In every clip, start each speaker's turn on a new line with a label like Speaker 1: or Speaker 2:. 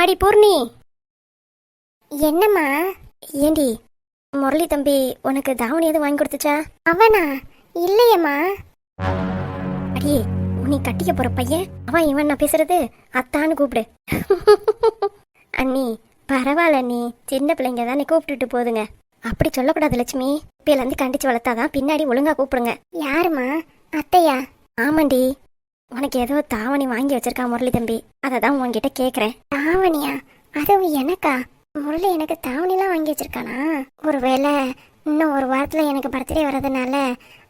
Speaker 1: அம்மாடி பூர்ணி.
Speaker 2: என்னம்மா?
Speaker 1: ஏண்டி முரளி தம்பி உனக்கு தாவணி எதுவும் வாங்கி கொடுத்துச்சா?
Speaker 2: அவனா? இல்லையம்மா.
Speaker 1: அடியே நீ கட்டிக்க போற பையன் அவன் இவன் நான் பேசுறது? அத்தான்னு கூப்பிடு. அண்ணி பரவாயில்ல அண்ணி சின்ன பிள்ளைங்க தானே கூப்பிட்டுட்டு போதுங்க. அப்படி சொல்லக்கூடாது லட்சுமி. இப்பயில இருந்து கண்டிச்சு வளர்த்தாதான் பின்னாடி ஒழுங்கா கூப்பிடுங்க.
Speaker 2: யாரும்மா? அத்தையா?
Speaker 1: ஆமாண்டி. உனக்கு ஏதோ தாவணி வாங்கி வச்சிருக்கான் முரளி தம்பி. அதை தான் உன்கிட்ட கேக்குறேன்.
Speaker 2: தாவணியா? அதுவும் எனக்கா? முரளி எனக்கு தாவணிலாம் வாங்கி வச்சிருக்கானா? ஒருவேளை இன்னும் ஒரு வாரத்துல எனக்கு பர்த்டே வர்றதுனால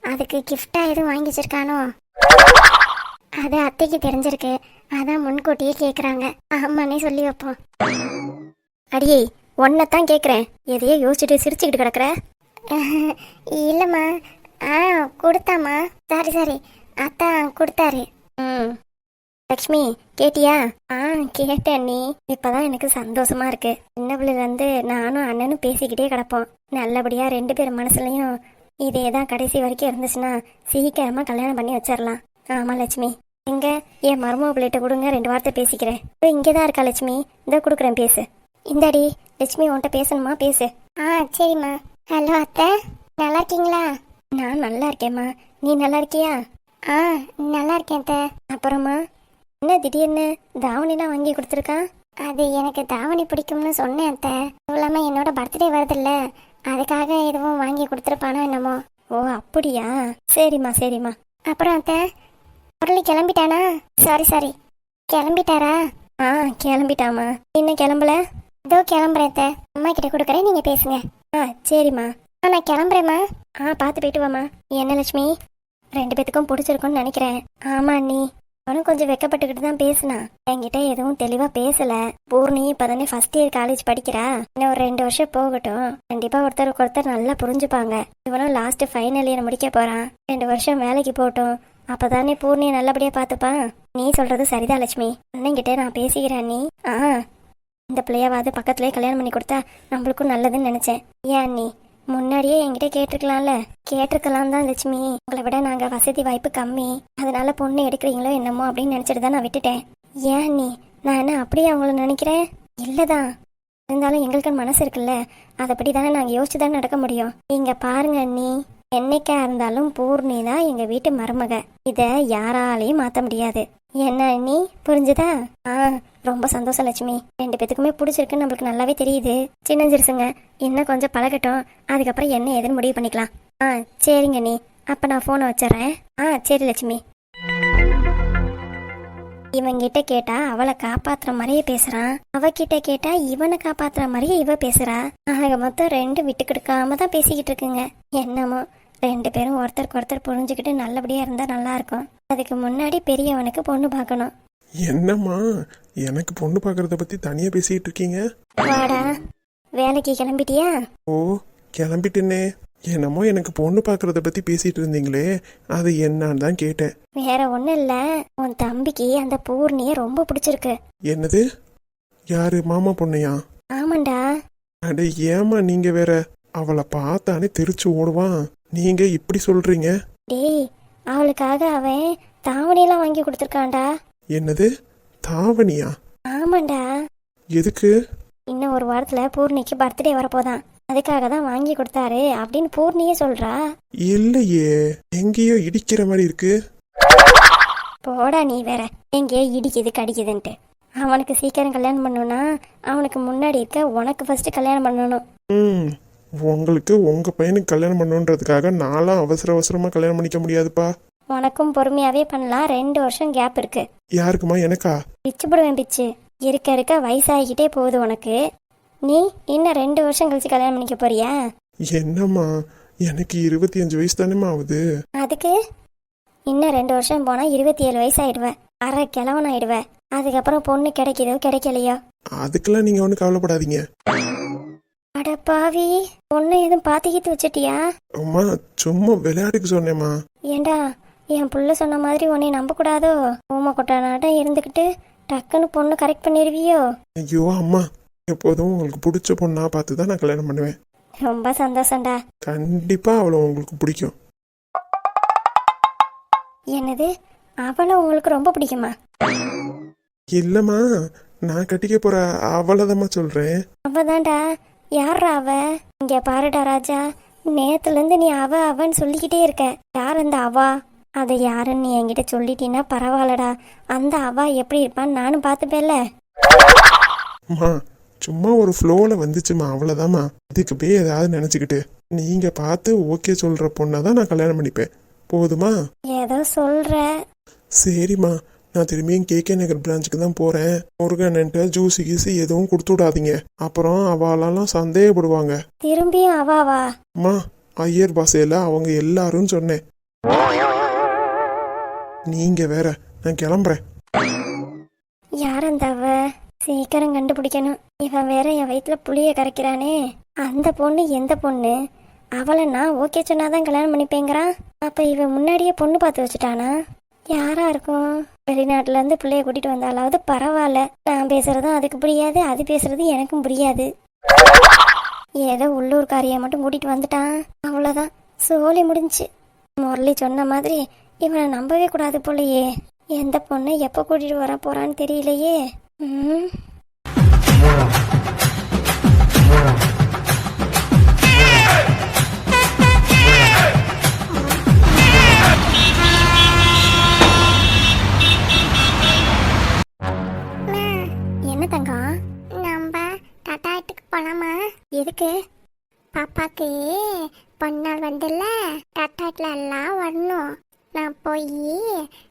Speaker 2: அதுக்கு கிஃப்டா எதுவும் வாங்கி வச்சிருக்கானோ? அது அத்தைக்கு தெரிஞ்சிருக்கு. அதான் முன்கூட்டியே கேக்குறாங்க. ஆமானே சொல்லி வைப்போம்.
Speaker 1: அடியே உன்னைத்தான் கேக்குறேன். எதையோ யோசிச்சுட்டு சிரிச்சுக்கிட்டு கிடக்குற?
Speaker 2: இல்லைம்மா. ஆ கொடுத்தாம்மா. சரி சரி. அத்தான் கொடுத்தாரு.
Speaker 1: ம். லக்ஷ்மி கேட்டியா? ஆ கேட்டேன் நீ. இப்பதான் எனக்கு சந்தோஷமா இருக்கு. இருந்து நானும் அண்ணனும் பேசிக்கிட்டே கிடப்போம். நல்லபடியா ரெண்டு பேர் மனசுலயும் இதே தான் கடைசி வரைக்கும் இருந்துச்சுன்னா சீக்கிரமா கல்யாணம் பண்ணி வச்சிடலாம் ஆமா லட்சுமி எங்க? என் மருமக பிள்ளைகிட்ட கொடுங்க ரெண்டு வார்த்தை பேசிக்கிறேன். இதோ இங்கதான் இருக்கா லட்சுமி இதோ கொடுக்குறேன் பேசு. இந்தாடி லட்சுமி உன்கிட்ட பேசணுமா? பேசு.
Speaker 2: ஆ சரிம்மா. ஹலோ அத்தை. நல்லா இருக்கீங்களா?
Speaker 1: நான் நல்லா இருக்கேம்மா. நீ நல்லா இருக்கியா?
Speaker 2: ஆ நல்லா இருக்கேன் அத்தை.
Speaker 1: அப்புறமா? என்ன திடீர்னு தாவணிலாம் வாங்கி கொடுத்துருக்கான்
Speaker 2: அது எனக்கு தாவணி பிடிக்கும்னு சொன்னேன் அத்தை. அதுவும் இல்லாமல் என்னோட பர்த்டே வருதுல்ல. அதுக்காக எதுவும் வாங்கி கொடுத்துருப்பானோ என்னமோ.
Speaker 1: ஓ அப்படியா? சரிம்மா சரிம்மா.
Speaker 2: அப்புறம் அத்தை முரளி கிளம்பிட்டானா? Sorry sorry. கிளம்பிட்டாரா?
Speaker 1: ஆ கிளம்பிட்டாமா இன்னும் கிளம்பல?
Speaker 2: இதோ கிளம்புறேன் அத்தை. அம்மா கிட்ட கொடுக்குறேன் நீங்கள் பேசுங்க.
Speaker 1: ஆ சரிம்மா.
Speaker 2: ஆ நான் கிளம்புறேம்மா.
Speaker 1: ஆ பார்த்து போயிட்டு வாம்மா. என்ன லட்சுமி? ரெண்டு பேத்துக்கும் பிடிச்சிருக்கும்னு நினைக்கிறேன். ஆமா அண்ணி. அவனும் கொஞ்சம் வெக்கப்பட்டுக்கிட்டு தான் பேசினான். என்கிட்ட எதுவும் தெளிவா பேசல. பூர்ணி இப்பதானே ஃபர்ஸ்ட் இயர் காலேஜ் படிக்கிறா. இன்னும் ஒரு ரெண்டு வருஷம் போகட்டும். கண்டிப்பா ஒருத்தருக்கு ஒருத்தர் நல்லா புரிஞ்சுப்பாங்க. இவனும் லாஸ்ட் ஃபைனல் இயர் முடிக்க போறான். ரெண்டு வருஷம் வேலைக்கு போகட்டும். அப்பதானே பூர்ணியை நல்லபடியா பாத்துப்பான் நீ சொல்றது சரிதான் லட்சுமி. அண்ணங்கிட்ட நான் பேசிக்கிறேன் நீ ஆ இந்த பிள்ளையாவது பக்கத்துலயே கல்யாணம் பண்ணி கொடுத்தா நம்மளுக்கும் நல்லதுன்னு நினைச்சேன். ஏன் அண்ணி? முன்னாடியே என்கிட்ட கேட்டிருக்கலாம்ல. கேட்டிருக்கலாம் தான் லட்சுமி. உங்களை விட நாங்க வசதி வாய்ப்பு கம்மி. அதனால பொண்ணு எடுக்கிறீங்களோ என்னமோ அப்படின்னு நினைச்சிட்டு தான் நான் விட்டுட்டேன். ஏன் நீ நான் என்ன அப்படியே அவங்கள நினைக்கிறேன்? இல்லதான் இருந்தாலும் எங்களுக்கு மனசு இருக்குல்ல. அதைப்படி தானே நாங்கள் யோசிச்சு தான் நடக்க முடியும். இங்க பாருங்க அண்ணி. என்னைக்கா இருந்தாலும் பூர்ணி தான் எங்க வீட்டு மருமக. இத யாராலையும் மாத்த முடியாது. என்ன நீ புரிஞ்சுதா? ஆ. ரொம்ப சந்தோஷம் லட்சுமி. ரெண்டு பேத்துக்குமே பிடிச்சிருக்குன்னு நம்மளுக்கு நல்லாவே தெரியுது. சின்ன இன்னும் கொஞ்சம் பழகட்டும். அதுக்கப்புறம் என்ன ஏதுன்னு முடிவு பண்ணிக்கலாம். ஆ சரிங்க நீ. அப்போ நான் ஃபோனை வச்சிடுறேன். ஆ சரி லட்சுமி. இவங்கிட்ட கேட்டா அவளை காப்பாத்துற மாதிரியே பேசுறான். அவகிட்ட கேட்டா இவனை காப்பாத்துற மாதிரியே இவ பேசுறா. ஆக மொத்தம் ரெண்டு விட்டு கொடுக்காம தான் பேசிக்கிட்டு இருக்குங்க. என்னமோ ரெண்டு பேரும் ஒருத்தருக்கு ஒருத்தர் புரிஞ்சுக்கிட்டு நல்லபடியா இருந்தா நல்லா இருக்கும். அதுக்கு முன்னாடி பெரியவனுக்கு பொண்ணு பார்க்கணும்.
Speaker 3: என்னம்மா? எனக்கு பொண்ணு பார்க்கறத பத்தி தனியா பேசிட்டு இருக்கீங்க?
Speaker 1: வாடா வேலைக்கு கிளம்பிட்டியா?
Speaker 3: ஓ கிளம்பிட்டேனே. என்னமோ எனக்கு பொண்ணு பார்க்கறத பத்தி பேசிட்டு இருந்தீங்களே. அது என்னன்னு தான் கேட்டேன்.
Speaker 1: வேற ஒண்ணும் இல்ல. உன் தம்பிக்கு அந்த பூர்ணிய ரொம்ப பிடிச்சிருக்கு.
Speaker 3: என்னது? யாரு மாமா பொண்ணையா?
Speaker 1: ஆமாண்டா.
Speaker 3: அட ஏமா நீங்க வேற? அவளை பார்த்தானே தெரிச்சு ஓடுவான். நீங்க இப்படி சொல்றீங்க?
Speaker 1: டேய் அவளுக்காக அவன் தாவணியெல்லாம் வாங்கி கொடுத்துருக்கான்டா.
Speaker 3: என்னது? தாவணியா?
Speaker 1: ஆமாண்டா.
Speaker 3: எதுக்கு?
Speaker 1: இன்னும் ஒரு வாரத்துல பூர்ணிக்கு பர்த்டே வரப்போதான். அதுக்காக தான் வாங்கி கொடுத்தாரு. அப்படின்னு பூர்ணியே சொல்றா.
Speaker 3: இல்லையே. எங்கேயோ இடிக்கிற மாதிரி இருக்கு.
Speaker 1: போடா நீ வேற. எங்கேயோ இடிக்குது கடிக்குதுன்ட்டு. அவனுக்கு சீக்கிரம் கல்யாணம் பண்ணணும்னா அவனுக்கு முன்னாடி இருக்க உனக்கு ஃபர்ஸ்ட் கல்யாணம் பண்ணணும்.
Speaker 3: ம். உங்களுக்கு உங்க பையனுக்கு கல்யாணம் பண்ணுன்றதுக்காக நான்லாம் அவசர அவசரமா கல்யாணம் பண்ணிக்க முடியாதுப்பா.
Speaker 1: உனக்கும் பொறுமையாவே பண்ணலாம். ரெண்டு வருஷம் கேப் இருக்கு.
Speaker 3: யாருக்குமா? எனக்கா?
Speaker 1: பிச்சு போடுவேன் பிச்சு. இருக்க இருக்க வயசாகிக்கிட்டே போகுது உனக்கு. நீ இன்னும் ரெண்டு வருஷம் கழிச்சு கல்யாணம் பண்ணிக்க போறியா?
Speaker 3: என்னம்மா? எனக்கு இருபத்தி அஞ்சு வயசு தானேம்மா ஆகுது.
Speaker 1: அதுக்கு? இன்னும் ரெண்டு வருஷம் போனா இருபத்தி ஏழு வயசு ஆயிடுவ அரை கிழவன் ஆயிடுவ. அதுக்கப்புறம் பொண்ணு கிடைக்குதோ கிடைக்கலையோ?
Speaker 3: அதுக்கெல்லாம் நீங்க ஒன்றும் கவலைப்படாதீங்க.
Speaker 1: அட பாவி பொண்ணு எதுவும் பாத்திக்கிட்டு வச்சிட்டியா?
Speaker 3: அம்மா சும்மா விளையாட்டுக்கு சொன்னேம்மா.
Speaker 1: ஏண்டா? என் புள்ள சொன்ன மாதிரி உன்னை நம்பக்கூடாதோ? ஊமை கொட்டானாட்டம் இருந்துக்கிட்டு டக்குன்னு பொண்ணு கரெக்ட் பண்ணிடுவியோ?
Speaker 3: ஐயோ அம்மா. எப்போதும் உங்களுக்கு பிடிச்ச பொண்ணா பார்த்து தான் நான் கல்யாணம் பண்ணுவேன்.
Speaker 1: ரொம்ப சந்தோஷம்டா.
Speaker 3: கண்டிப்பா அவளை உங்களுக்கு பிடிக்கும்.
Speaker 1: என்னது? அவளை உங்களுக்கு ரொம்ப பிடிக்குமா?
Speaker 3: இல்லைம்மா நான் கட்டிக்க போற அவளதம்மா சொல்றேன்.
Speaker 1: அவதான்டா. யாரா அவ? இங்க பாருடா ராஜா. நேத்துல இருந்து நீ அவ அவன்னு சொல்லிக்கிட்டே இருக்க. யார் அந்த அவா? அதை யாருன்னு என்கிட்ட சொல்லிட்டீன்னா பரவாயில்லடா. அந்த அவா எப்படி இருப்பான்னு நானும் பார்த்துப்பேன்ல.
Speaker 3: அம்மா சும்மா ஒரு ஃப்ளோல வந்துச்சுமா அவ்வளோதாம்மா இதுக்கு போய் ஏதாவது நினச்சிக்கிட்டு. நீங்க பார்த்து ஓகே சொல்ற பொண்ணை தான் நான் கல்யாணம் பண்ணிப்பேன். போதுமா?
Speaker 1: ஏதோ சொல்ற.
Speaker 3: சரிம்மா. நான் திரும்பியும் கேகே நகர் பிரான்ச்சுக்கு தான் போறேன். முருகன்ட்டு ஜூஸு கீஸு எதுவும் கொடுத்து விடாதீங்க. அப்புறம் அவளெல்லாம் சந்தேகப்படுவாங்க.
Speaker 1: திரும்பியும் அவாவா?
Speaker 3: அம்மா ஐயர் பாசையில் அவங்க எல்லாரும் சொன்னேன். நீங்க வேற நான் கிளம்புறேன்.
Speaker 1: யார் அந்த அவ? சீக்கிரம் கண்டுபிடிக்கணும். இவன் வேற என் வயிற்றுல புளிய கரைக்கிறானே. அந்த பொண்ணு எந்த பொண்ணு? அவளை நான் ஓகே சொன்னாதான் கல்யாணம் பண்ணிப்பேங்கிறான் அப்ப இவன் முன்னாடியே பொண்ணு பார்த்து வச்சுட்டானா? யாரா இருக்கும்? வெளிநாட்டுல இருந்து பிள்ளைய கூட்டிட்டு வந்தாலாவது பரவாயில்ல. நான் பேசுறதும் அதுக்கு புரியாது அது பேசுறது எனக்கும் புரியாது. ஏதோ உள்ளூர்காரியை மட்டும் கூட்டிட்டு வந்துட்டான். அவ்வளோதான் சோலி முடிஞ்சுச்சு முரளி சொன்ன மாதிரி இவனை நம்பவே கூடாது போலயே. எந்த பொண்ணை எப்போ கூட்டிட்டு வர போறான்னு தெரியலையே. ம். என்ன தங்கம்
Speaker 2: நம்ம டாட்டாட்டுக்கு போலாமா?
Speaker 1: எதுக்கு?
Speaker 2: பாப்பாக்கு பொன்னாள் வந்துல்ல டாட்டாட்ல எல்லாம் வரணும். நான் போய்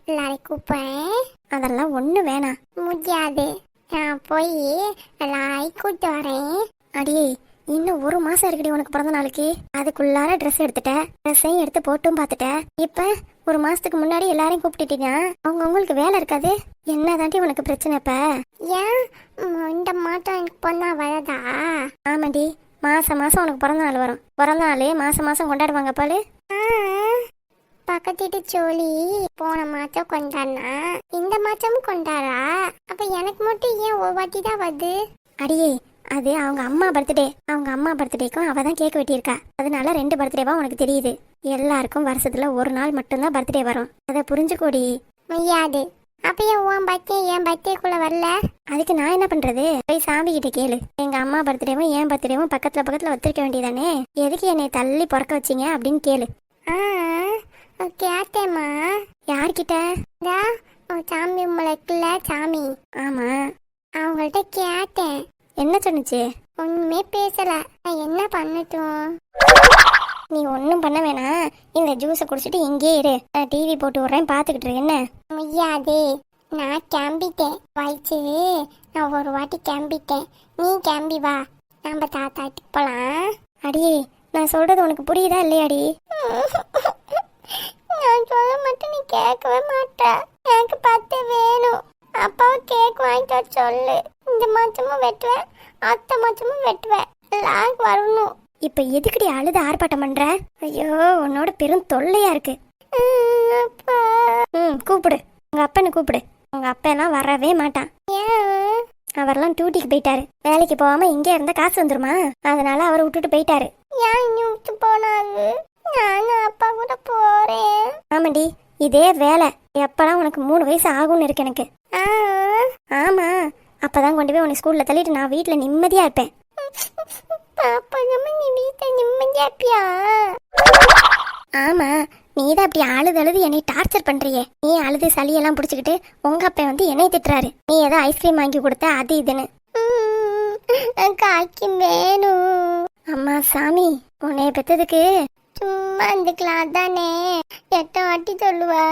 Speaker 2: எல்லாரையும் கூப்பிடுறேன்.
Speaker 1: அதெல்லாம் ஒண்ணு வேணாம்.
Speaker 2: முடியாது. நான் போய் எல்லாரையும் கூப்பிட்டு வரேன்.
Speaker 1: அடியே இன்னும் ஒரு மாசம் இருக்குடி உனக்கு பிறந்த நாளைக்கு. அதுக்குள்ளார ட்ரெஸ் எடுத்துட்ட. ட்ரெஸ்ஸையும் எடுத்து போட்டும் பார்த்துட்ட இப்ப ஒரு மாசத்துக்கு முன்னாடி எல்லாரையும் கூப்பிட்டுட்டீங்க அவங்க உங்களுக்கு வேலை இருக்காது. என்னதாண்டி உனக்கு பிரச்சனை இப்ப?
Speaker 2: ஏன்? இந்த மாட்டம் எனக்கு பொண்ணா வரதா?
Speaker 1: ஆமாண்டி மாசம் மாசம் உனக்கு பிறந்த நாள் வரும். பிறந்த நாள் மாசம் மாசம் கொண்டாடுவாங்க
Speaker 2: ஆ, பக்கத்து சோழி போன மாசம் கொண்டாடினா? இந்த மாசமும் கொண்டாடா? அப்ப எனக்கு மட்டும் ஏன் ஒரு வாட்டி தான் வருது?
Speaker 1: அடியே அது அவங்க அம்மா பர்த்டே அவங்க அம்மா பர்த்டேக்கும் அவ தான் கேக் வெட்டியிருக்கா. அதனால ரெண்டு பர்த்டேவா உனக்கு தெரியுது. எல்லாருக்கும் வருஷத்துல ஒரு நாள் மட்டும்தான் பர்த்டே வரும். அதை புரிஞ்சுக்கோடி.
Speaker 2: முடியாது. அப்ப ஏன் உன் பர்த்டே என் பர்த்டேக்குள்ள வரல?
Speaker 1: அதுக்கு நான் என்ன பண்றது? போய் சாமி கிட்ட கேளு. எங்க அம்மா பர்த்டேவும் என் பர்த்டேவும் பக்கத்துல பக்கத்துல வச்சிருக்க வேண்டியதானே? எதுக்கு என்னை தள்ளி பிறக்க வச்சீங்க அப்படின்னு கேளு.
Speaker 2: ஆ கேட்டேம்மா.
Speaker 1: யார்கிட்ட?
Speaker 2: இதா உன் சாமி முளைக்குள்ள சாமி.
Speaker 1: ஆமா.
Speaker 2: அவங்கள்ட்ட கேட்டேன்.
Speaker 1: என்ன சொன்னுச்சு?
Speaker 2: ஒண்ணுமே பேசல. நான் என்ன பண்ணட்டும்?
Speaker 1: நீ ஒன்றும் பண்ண வேணாம். இந்த ஜூஸை குடிச்சிட்டு இங்கே இரு. நான் டிவி போட்டு விட்றேன். பார்த்துக்கிட்டு என்ன?
Speaker 2: முடியாது. நான் கிளம்பிட்டேன். வயிற்று நான் ஒரு வாட்டி கிளம்பிட்டேன். நீ கிளம்பி வா. நம்ம தாத்தாட்டுக்கு போலாம்.
Speaker 1: அடியே நான் சொல்றது உனக்கு புரியுதா இல்லையாடி?
Speaker 2: நான் சொல்ல மட்டும் நீ கேட்கவே மாட்ட. எனக்கு பத்து வேணும். அப்பாவை கேக் வாங்கிட்டு சொல்லு. இந்த மாசமும் வெட்டுவேன் அத்தை மாசமும் வெட்டுவேன். எல்லாரும் வரணும்.
Speaker 1: இப்ப எதுக்குடி அழுது ஆர்ப்பாட்டம் பண்ற? ஐயோ உன்னோட பெரும் தொல்லையா இருக்கு. ம் கூப்பிடு. உங்க அப்பனை கூப்பிடு. உங்க அப்பெல்லாம் வரவே மாட்டான்.
Speaker 2: ஏன்?
Speaker 1: அவரெல்லாம் டியூட்டிக்கு போயிட்டாரு. வேலைக்கு போகாம இங்கே இருந்தா காசு வந்துருமா? அதனால அவரை விட்டுட்டு போயிட்டாரு.
Speaker 2: ஏன் விட்டு போனாரு? நானும் அப்பா கூட போறேன்.
Speaker 1: ஆமாண்டி இதே வேலை. எப்பலாம் உனக்கு மூணு வயசு ஆகும்னு இருக்கு எனக்கு. ஆமா அப்பதான் கொண்டு போய் உன்னை ஸ்கூல்ல தள்ளிட்டு நான் வீட்டுல நிம்மதியா இருப்பேன்.
Speaker 2: பாப்பா நம்ம நீ நிம்மதியா இருப்பியா?
Speaker 1: ஆமா நீ தான் அப்படி அழுது அழுது என்னை டார்ச்சர் பண்றியே. நீ அழுது சளியெல்லாம் பிடிச்சிக்கிட்டு உங்க அப்பா வந்து என்னை திட்டுறாரு. நீ ஏதோ ஐஸ்கிரீம் வாங்கி கொடுத்த அது இதுன்னு.
Speaker 2: உம், காய்க்கு வேணும்.
Speaker 1: அம்மா சாமி உன்னைய பெத்ததுக்கு
Speaker 2: சும்மா இருந்துக்கலாம் தானே எட்ட வாட்டி சொல்லுவா.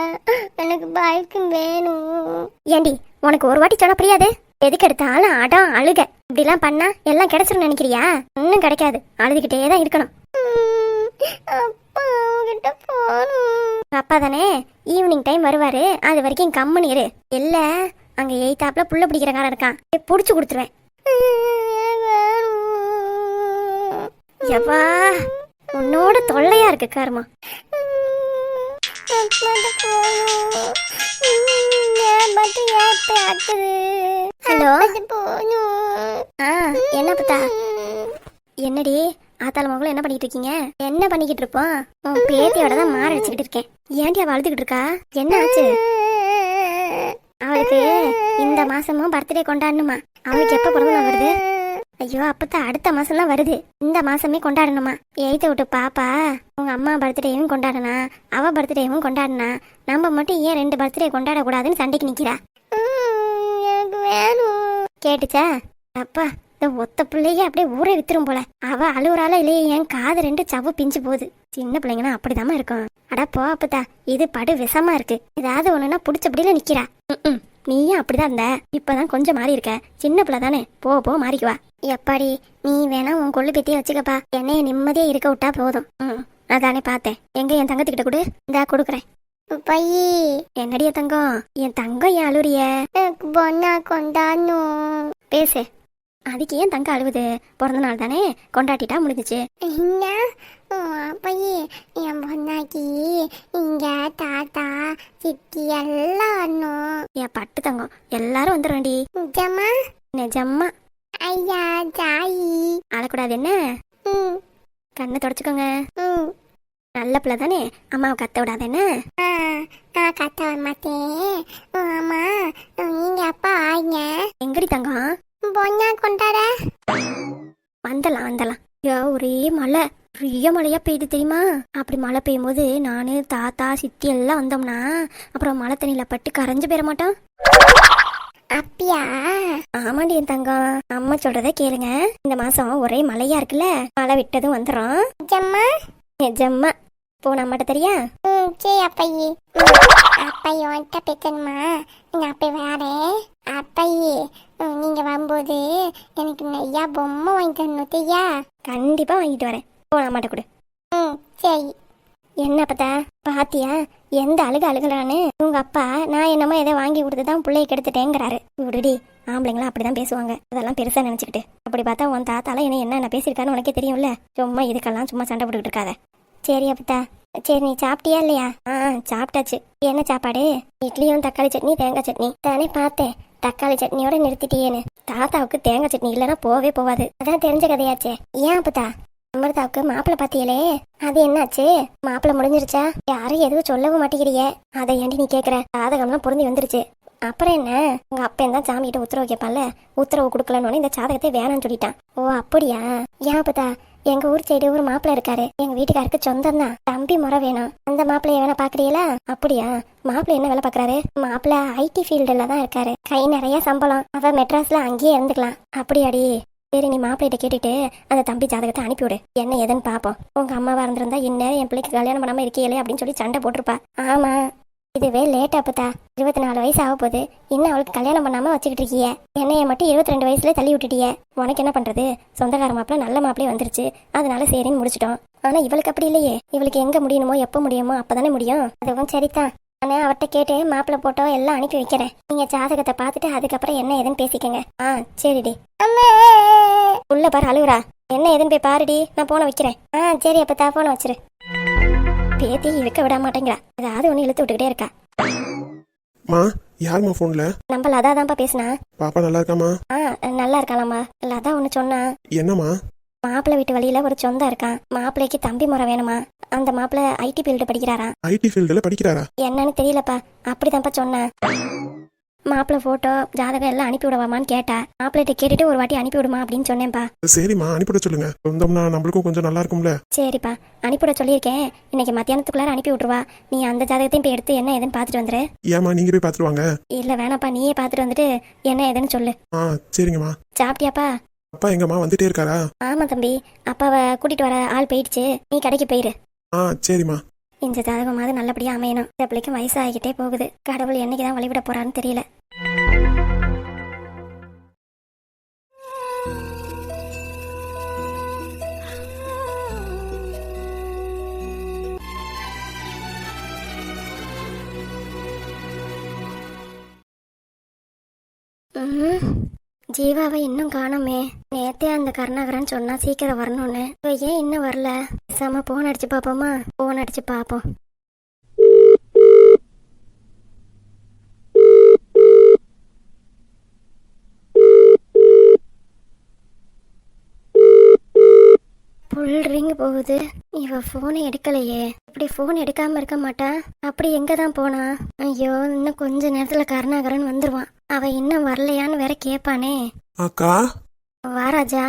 Speaker 2: எனக்கு பைக்கு வேணும்.
Speaker 1: ஏண்டி உனக்கு ஒரு வாட்டி சொன்னா புரியாது? எதுக்கு எடுத்தாலும் அடம் அழுக. இப்படிலாம் பண்ணா எல்லாம் கிடைச்சிரும் நினைக்கிறியா? ஒன்றும் கிடைக்காது. அழுதுகிட்டே தான் இருக்கணும்.
Speaker 2: அப்பா அவங்கிட்ட போகணும்.
Speaker 1: அப்பா தானே? ஈவினிங் டைம் வருவாரு. அது வரைக்கும் கம்முன்னு இரு. இல்ல அங்க எய்தாப்புல புள்ள பிடிக்கிற காரம் இருக்கான் புடிச்சு கொடுத்துருவேன். எவ்வா? உன்னோட தொல்லையா இருக்கு கர்மா. ஹலோ? ஆ என்ன பத்தா? என்னடி? ஆத்தால மகளும் என்ன பண்ணிட்டு இருக்கீங்க? என்ன பண்ணிக்கிட்டு இருப்போம்? உன் பேத்தியோட தான் மாற வச்சுக்கிட்டு இருக்கேன். ஏன்டி அவ அழுதுகிட்டு இருக்கா? என்ன ஆச்சு? அவளுக்கு இந்த மாசமும் பர்த்டே கொண்டாடணுமா? அவளுக்கு எப்போ பிறந்த வருது? ஐயோ அப்பதான் அடுத்த மாசம் தான் வருது. இந்த மாசமே கொண்டாடணுமா? எய்த்த விட்டு பாப்பா உங்க அம்மா பர்த்டேவும் கொண்டாடனா அவ பர்த்டேவும் கொண்டாடனா நம்ம மட்டும் ஏன் ரெண்டு பர்த்டே கொண்டாட கூடாதுன்னு சண்டைக்கு நிக்கிறா? கேட்டுச்சா? அப்பா இந்த ஒத்த பிள்ளைய அப்படியே ஊரை வித்துரும் போல. அவ அழுவுறால இல்லையே என் காது ரெண்டு சவ்வு பிஞ்சு போகுது. சின்ன பிள்ளைங்கன்னா அப்படிதாம்மா இருக்கும். அட போ அப்பதா இது படு விஷமா இருக்கு. ஏதாவது ஒண்ணுன்னா புடிச்சபடியில நிக்கிறா. ம்ம். நீயும் அப்படிதான் இருந்த. இப்பதான் கொஞ்சம் மாறி இருக்க. சின்ன பிள்ளை தானே. போ போ மாறிக்குவா எப்பாடி? நீ வேணா உன் கொள்ளு பெத்திய வச்சுக்கப்பா. என்னைய நிம்மதியா இருக்க விட்டா போதும். ம் அதானே பார்த்தேன். எங்க என் தங்கத்துக்கிட்ட கொடு. இந்தா கொடுக்குறேன். பையி. என்னடிய தங்கம்? என் தங்கம் ஏன் அழுறிய பொண்ணா கொண்டாடணும். பேசு. அதுக்கு ஏன் தங்க அழுவுது பிறந்த நாள் தானே? கொண்டாட்டிட்டா முடிஞ்சிச்சு. அப்பையே என் பொண்ணாக்கி இங்க தாத்தா சித்தி எல்லாம் என் பட்டு தங்கம். எல்லாரும் வந்துடும்டி நிஜமா? நிஜம்மா ஐயா ஜாயி அழக்கூடாது என்ன? கண்ணை தொடச்சுக்கோங்க. நல்ல பிள்ளை தானே? அம்மாவை கத்த விடாது என்ன? நான் கத்த விட மாட்டேன் அம்மா நீங்க அப்பா ஆயிங்க. எங்கடி தங்கம்? பொண்ணா கொண்டாட. வந்தலாம் வந்தலாம். ஐயோ ஒரே மழை. பெரிய மழையா பெய்யுது தெரியுமா? அப்படி மழை பெய்யும் போது நானு தாத்தா சித்தி எல்லாம் வந்தோம்னா அப்புறம் மழை தண்ணியில பட்டு கரைஞ்சு போயிட மாட்டோம். அப்படியா? ஆமாண்டி என் தங்கம். அம்மா சொல்றத கேளுங்க. இந்த மாசம் ஒரே மழையா இருக்குல்ல மழை விட்டதும் வந்துடும் நிஜம்மா? நிஜம்மா. போன அம்மாட்ட தெரியா? ம் சரி அப்பையே அப்பா உன்கிட்ட பேசணுமா? நான் அப்போ வரேன் அப்பையே நீங்கள் வரும்போது எனக்கு நிறையா பொம்மை வாங்கி தரணும் தெரியா? கண்டிப்பாக வாங்கிட்டு வரேன். போன மாட்ட கொடு. ம் சரி. என்ன பார்த்தா பாத்தியா? எந்த அழுக அழுகலான்னு உங்க அப்பா நான் என்னமோ எதை வாங்கி கொடுத்து தான் பிள்ளைய கெடுத்துட்டேங்கிறாரு. விடுடி ஆம்பளைங்களாம் அப்படிதான் பேசுவாங்க. அதெல்லாம் பெருசா நினைச்சுக்கிட்டு. அப்படி பார்த்தா உன் தாத்தால என்ன என்ன பேசியிருக்கான்னு உனக்கே தெரியும்ல? சும்மா இதுக்கெல்லாம் சும்மா சண்டை போட்டுக்கிட்டு இருக்காத. சரி அப்பத்தா சரி நீ சாப்பிட்டியா இல்லையா? ஆ சாப்பிட்டாச்சு. என்ன சாப்பாடு? இட்லியும் தக்காளி சட்னி தேங்காய் சட்னி. தானே பார்த்தேன். தக்காளி சட்னியோட நிறுத்திட்டியேன்னு தாத்தாவுக்கு தேங்காய் சட்னி இல்லைன்னா போவே போவாது. அதான் தெரிஞ்ச கதையாச்சே. ஏன் அப்பத்தா அமிர்தாவுக்கு மாப்பிள்ள பாத்தியலே அது என்னாச்சு? மாப்பிள்ள முடிஞ்சிருச்சா? யாரும் எதுவும் சொல்லவும் மாட்டேங்கிறிய. அதை ஏண்டி நீ கேக்குற? சாதகம்லாம் பொருந்தி வந்துருச்சு. அப்புறம் என்ன? உங்க அப்பன் தான் சாமி கிட்ட உத்தரவு கேட்பால உத்தரவு கொடுக்கலன்னு இந்த ஜாதகத்தை வேணாம்னு சொல்லிட்டான். ஓ அப்படியா? ஏன் அப்பதா எங்க ஊர் சைடு ஒரு மாப்பிள்ள இருக்காரு. எங்க வீட்டுக்காருக்கு சொந்தம் தான். தம்பி முறை வேணும். அந்த மாப்பிள்ளைய வேணா பாக்குறீங்களா அப்படியா? மாப்பிள்ளை என்ன வேலை பாக்குறாரு மாப்பிள்ளை ஐடி ஃபீல்டுல தான் இருக்காரு. கை நிறைய சம்பளம். அவ மெட்ராஸ்ல அங்கேயே இருந்துக்கலாம். அப்படியாடி. சரி நீ மாப்பிள்ளைகிட்ட கேட்டுட்டு அந்த தம்பி ஜாதகத்தை அனுப்பிவிடு. என்ன ஏதுன்னு பாப்போம் உங்க அம்மாவா இருந்திருந்தா என்ன என் பிள்ளைக்கு கல்யாணம் பண்ணாம இருக்கீங்களே அப்படின்னு சொல்லி சண்டை போட்டிருப்பா. ஆமா. இதுவே லேட்டா புத்தா இருபத்தி நாலு வயசு ஆக போகுது. இன்னும் அவளுக்கு கல்யாணம் பண்ணாம வச்சுக்கிட்டு இருக்கிய. என்னைய மட்டும் இருபத்தி ரெண்டு வயசுல தள்ளி விட்டுட்டிய. உனக்கு என்ன பண்றது? சொந்தக்கார மாப்பிள்ள நல்ல மாப்பிளே வந்துருச்சு. அதனால சரின்னு முடிச்சிட்டோம். ஆனா இவளுக்கு அப்படி இல்லையே. இவளுக்கு எங்க முடியணுமோ எப்ப முடியுமோ அப்பதானே முடியும். அதுவும் சரிதான். ஆனா அவர்கிட்ட கேட்டு மாப்பிள்ள போட்டோ எல்லாம் அனுப்பி வைக்கிறேன். நீங்க ஜாதகத்தை பார்த்துட்டு அதுக்கப்புறம் என்ன ஏதுன்னு பேசிக்கங்க. ஆ சரிடி. உள்ள பாரு அழுகுறா என்ன ஏதுன்னு போய் பாருடி. நான் போன வைக்கிறேன். ஆ சரி அப்ப தான் போன வச்சிரு. பேத்தி இருக்க விட மாட்டேங்கிறா. ஏதாவது ஒண்ணு இழுத்து விட்டுக்கிட்டே இருக்கா.
Speaker 3: மா யாரும்மா ஃபோன்ல
Speaker 1: நம்ம லதா தான்ப்பா பேசினா.
Speaker 3: பாப்பா நல்லா இருக்காமா
Speaker 1: ஆ நல்லா இருக்காளாம்மா. லதா ஒன்று சொன்னா.
Speaker 3: என்னம்மா?
Speaker 1: மாப்பிள்ளை வீட்டு வழியில ஒரு சொந்தம் இருக்கான் மாப்பிள்ளைக்கு தம்பி முறை வேணுமா? அந்த மாப்பிள்ளை ஐடி ஃபீல்டு படிக்கிறாராம்
Speaker 3: ஐடி ஃபீல்டில் படிக்கிறாரா?
Speaker 1: என்னன்னு தெரியலப்பா. அப்படிதான்ப்பா சொன்னேன் மாப்பிள்ளை போட்டோ ஜாதகம் எல்லாம் அனுப்பி விடவாமான்னு கேட்டா மாப்பிள்ளைகிட்ட கேட்டுட்டு ஒரு வாட்டி அனுப்பி விடுமா அப்படின்னு சொன்னேன்ப்பா
Speaker 3: சரிம்மா அனுப்பிவிட சொல்லுங்க. சொந்தம்னா நம்மளுக்கும் கொஞ்சம் நல்லா இருக்கும்ல.
Speaker 1: சரிப்பா அனுப்பிவிட சொல்லியிருக்கேன். இன்னைக்கு மத்தியானத்துக்குள்ளார அனுப்பி விட்ருவா நீ அந்த ஜாதகத்தையும் போய் எடுத்து என்ன ஏதுன்னு பார்த்துட்டு வந்துரு.
Speaker 3: ஏம்மா நீங்க போய் பார்த்துட்டு வாங்க.
Speaker 1: இல்ல வேணாப்பா நீயே பார்த்துட்டு வந்துட்டு என்ன ஏதுன்னு சொல்லு.
Speaker 3: ஆ சரிங்கம்மா.
Speaker 1: சாப்பிட்டியாப்பா?
Speaker 3: அப்பா எங்கம்மா வந்துட்டே இருக்காரா?
Speaker 1: ஆமா தம்பி அப்பாவை கூட்டிட்டு வர ஆள் போயிடுச்சு. நீ கடைக்கு போயிரு.
Speaker 3: ஆ சரிம்மா.
Speaker 1: இந்த ஜாதகமாவது நல்லபடியா அமையணும். இந்த பிள்ளைக்கும் வயசாகிக்கிட்டே போகுது. கடவுள் என்னைக்கு தான் வழிவிட போறான்னு தெரியல. ஜீவாவை இன்னும் காணோமே. நேத்தே அந்த கருணாகரன் சொன்னா சீக்கிரம் வரணும்னு. இப்போ ஏன் இன்னும் வரல? பேசாம போன் அடிச்சு பாப்போமா? போன் அடிச்சு பாப்போம். புல் ரிங் போகுது. இவ போனை எடுக்கலையே. அப்படி ஃபோன் எடுக்காம இருக்க மாட்டா? அப்படி எங்க தான் போனா? ஐயோ இன்னும் கொஞ்ச நேரத்துல கருணாகரன் வந்துருவான். அவ இன்னும் வரலையான்னு வேற கேட்பானே
Speaker 3: அக்கா?
Speaker 1: வா ராஜா.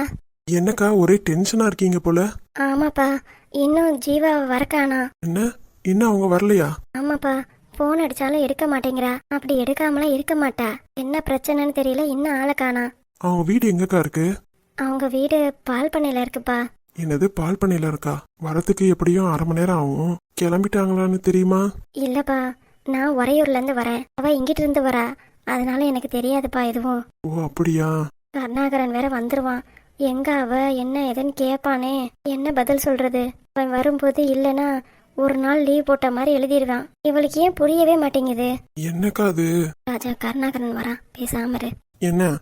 Speaker 3: என்னக்கா ஒரே டென்ஷனா இருக்கீங்க போல?
Speaker 1: ஆமாப்பா. இன்னும் ஜீவா வரக்கானா?
Speaker 3: என்ன? இன்னும் அவங்க வரலையா?
Speaker 1: ஆமாப்பா. ஃபோன் அடிச்சாலும் எடுக்க மாட்டேங்கிறா. அப்படி எடுக்காமலாம் இருக்க மாட்டா. என்ன பிரச்சனைன்னு தெரியல இன்னும் ஆளை காணா.
Speaker 3: அவங்க வீடு எங்கக்கா இருக்கு?
Speaker 1: அவங்க வீடு பால் பண்ணையில இருக்குப்பா.
Speaker 3: என்னது பால் பண்ணையில இருக்கா? வரதுக்கு எப்படியும் அரை மணி நேரம் ஆகும். கிளம்பிட்டாங்களான்னு தெரியுமா?
Speaker 1: இல்லப்பா நான் உறையூர்ல இருந்து வரேன். அவ இங்கிட்டு இருந்து வரா. அதனால எனக்கு தெரியாதுப்பா எதுவும்.
Speaker 3: ஓ அப்படியா?
Speaker 1: கருணாகரன் வேற வந்துருவான். எங்க அவ என்ன ஏதுன்னு கேட்பானே என்ன பதில் சொல்றது? அவன் வரும்போது இல்லனா ஒரு நாள் லீவ் போட்ட மாதிரி எழுதிடுவான். இவளுக்கு ஏன் புரியவே மாட்டேங்குது?
Speaker 3: என்னக்கா அது?
Speaker 1: ராஜா கருணாகரன் வரான் பேசாம இரு.
Speaker 3: என்ன?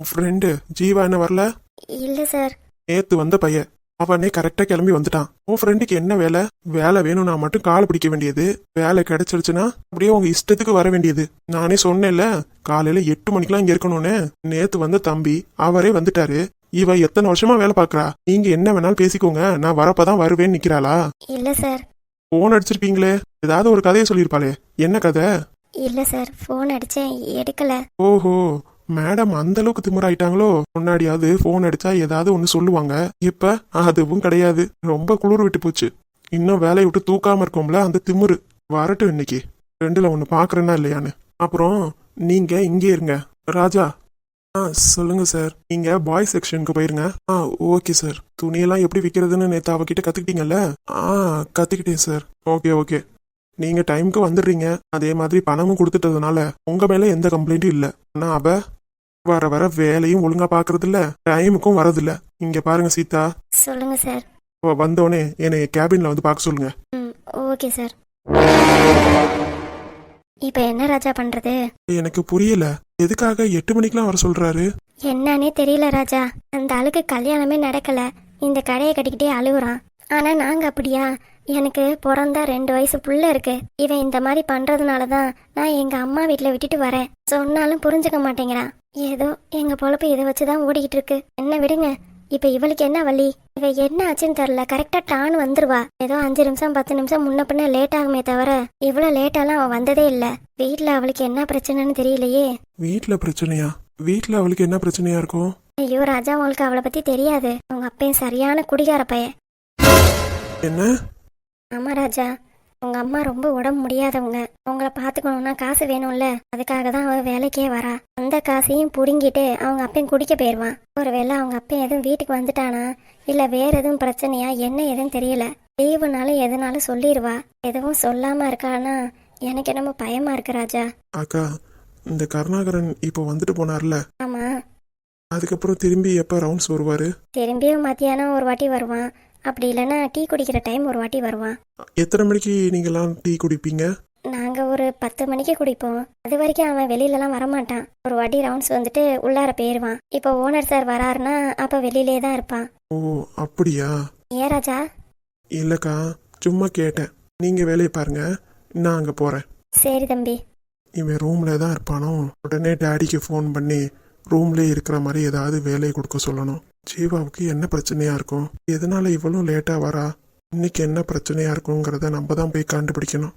Speaker 3: ஃப்ரெண்டு ஜீவா என்ன வரல?
Speaker 1: இல்ல சார்.
Speaker 3: நேத்து வந்த பையன். அவனே கரெக்டா கிளம்பி வந்துட்டான். உன் ஃப்ரெண்டுக்கு என்ன வேலை? வேலை வேணும்னா மட்டும் கால் பிடிக்க வேண்டியது. வேலை கிடைச்சிருச்சுன்னா அப்படியே உங்க இஷ்டத்துக்கு வர வேண்டியது. நானே சொன்னேன்ல காலையில எட்டு மணிக்கெல்லாம் இங்க இருக்கணும்னு. நேத்து வந்த தம்பி அவரே வந்துட்டாரு. இவ எத்தனை வருஷமா வேலை பாக்குறா நீங்க என்ன வேணாலும் பேசிக்கோங்க. நான் வரப்பதான் வருவேன்னு நிக்கிறாளா?
Speaker 1: இல்ல சார்.
Speaker 3: போன் அடிச்சிருப்பீங்களே ஏதாவது ஒரு கதையை சொல்லியிருப்பாளே. என்ன கதை?
Speaker 1: இல்ல சார் ஃபோன் அடிச்சேன். எடுக்கல.
Speaker 3: ஓஹோ. மேடம் அந்த அளவுக்கு திமிராயிட்டாங்களோ? முன்னாடியாவது ஃபோன் அடிச்சா ஏதாவது ஒன்று சொல்லுவாங்க. இப்ப அதுவும் கிடையாது. ரொம்ப குளிர் விட்டு போச்சு. இன்னும் வேலையை விட்டு தூக்காம இருக்கோம்ல அந்த திமிரு. வரட்டும் இன்னைக்கு. ரெண்டுல ஒன்று பாக்குறேன்னா இல்லையான்னு. அப்புறம் நீங்க இங்கே இருங்க. ராஜா. ஆ சொல்லுங்க சார். நீங்க பாய் செக்ஷனுக்கு போயிருங்க. ஆ ஓகே சார் துணியெல்லாம் எப்படி விற்கிறதுன்னு நேற்று அவகிட்ட கத்துக்கிட்டீங்கல்ல? ஆ கத்துக்கிட்டேன் சார் ஓகே ஓகே நீங்க டைம்க்கு வந்துடுறீங்க. அதே மாதிரி பணமும் கொடுத்துட்டதுனால உங்க மேல எந்த கம்ப்ளைண்ட்டும் இல்லை. நான் அவ வர வர வேலையும் ஒழுங்கா பாக்குறது இல்ல டைமுக்கும் வரதில்ல. இங்க பாருங்க சீதா.
Speaker 1: சொல்லுங்க சார்.
Speaker 3: வந்தோடனே என்னை கேபின்ல வந்து பார்க்க சொல்லுங்க.
Speaker 1: Okay sir. இப்போ என்ன ராஜா பண்றது?
Speaker 3: எனக்கு புரியல. எதுக்காக எட்டு மணிக்கெல்லாம் வர சொல்றாரு?
Speaker 1: என்னன்னே தெரியல ராஜா. அந்த ஆளுக்கு கல்யாணமே நடக்கல. இந்த கடையை கட்டிக்கிட்டே அழுகுறான். ஆனா நாங்க அப்படியா? எனக்கு பிறந்தா ரெண்டு வயசு புள்ள இருக்கு. இவன் இந்த மாதிரி பண்றதுனால தான் நான் எங்க அம்மா வீட்ல விட்டுட்டு வரேன். சொன்னாலும் புரிஞ்சுக்க மாட்டேங்கிறான் ஏதோ எங்க பொழப்பு இதை வச்சுதான் ஓடிக்கிட்டு இருக்கு. என்ன விடுங்க. இப்ப இவளுக்கு என்ன வழி இவ என்ன ஆச்சுன்னு தெரியல. கரெக்டா டான் வந்துருவா. ஏதோ அஞ்சு நிமிஷம் பத்து நிமிஷம் முன்ன பின்ன லேட் ஆகுமே தவிர இவ்வளவு லேட்டாலாம் அவ வந்ததே இல்ல. வீட்ல அவளுக்கு என்ன பிரச்சனைன்னு தெரியலையே.
Speaker 3: வீட்ல பிரச்சனையா? வீட்ல அவளுக்கு என்ன பிரச்சனையா இருக்கும்?
Speaker 1: ஐயோ ராஜா உங்களுக்கு அவளை பத்தி தெரியாது. உங்க அப்பையும் சரியான குடிகார பையன்.
Speaker 3: என்ன?
Speaker 1: ஆமா ராஜா. உங்க அம்மா ரொம்ப உடம்பு முடியாதவங்க. உங்களை பாத்துக்கணும்னா காசு வேணும்ல. அதுக்காக தான் அவ வேலைக்கே வரா. அந்த காசையும் புடுங்கிட்டு அவங்க அப்பையும் குடிக்க போயிருவான். ஒருவேளை அவங்க அப்பையும் எதுவும் வீட்டுக்கு வந்துட்டானா? இல்ல வேற எதுவும் பிரச்சனையா? என்ன எதுவும் தெரியல. லீவுனாலும் எதுனாலும் சொல்லிடுவா எதுவும் சொல்லாம இருக்கானா? எனக்கு என்னமோ பயமா இருக்கு ராஜா.
Speaker 3: அக்கா இந்த கருணாகரன் இப்போ வந்துட்டு போனார்ல.
Speaker 1: ஆமா.
Speaker 3: அதுக்கப்புறம் திரும்பி எப்ப ரவுண்ட்ஸ் வருவாரு?
Speaker 1: திரும்பியும் மத்தியானம் ஒரு வாட்டி வருவான். அப்படி இல்லைன்னா டீ குடிக்கிற டைம் ஒரு வாட்டி வருவான்.
Speaker 3: எத்தனை மணிக்கு நீங்கெல்லாம் டீ குடிப்பீங்க?
Speaker 1: நாங்க ஒரு பத்து மணிக்கு குடிப்போம். அது வரைக்கும் அவன் வெளியிலலாம் வரமாட்டான். ஒரு வாட்டி ரவுண்ட்ஸ் வந்துட்டு உள்ளார போயிருவான். இப்போ ஓனர் சார் வராருன்னா அப்ப வெளியிலே தான் இருப்பான்.
Speaker 3: ஓ அப்படியா?
Speaker 1: ஏன் ராஜா?
Speaker 3: இல்லக்கா சும்மா கேட்டேன். நீங்க வேலையை பாருங்க நான் அங்க போறேன்.
Speaker 1: சரி தம்பி.
Speaker 3: இவன் ரூம்ல தான் இருப்பானோ? உடனே டேடிக்கு ஃபோன் பண்ணி ரூம்ல இருக்கிற மாதிரி ஏதாவது வேலையை கொடுக்க சொல்லணும். ஜீவாவுக்கு என்ன பிரச்சனையா இருக்கும்? எதனால இவளும் லேட்டாக வரா? இன்னைக்கு என்ன பிரச்சனையா இருக்குங்கிறத நம்ம தான் போய் கண்டுபிடிக்கணும்.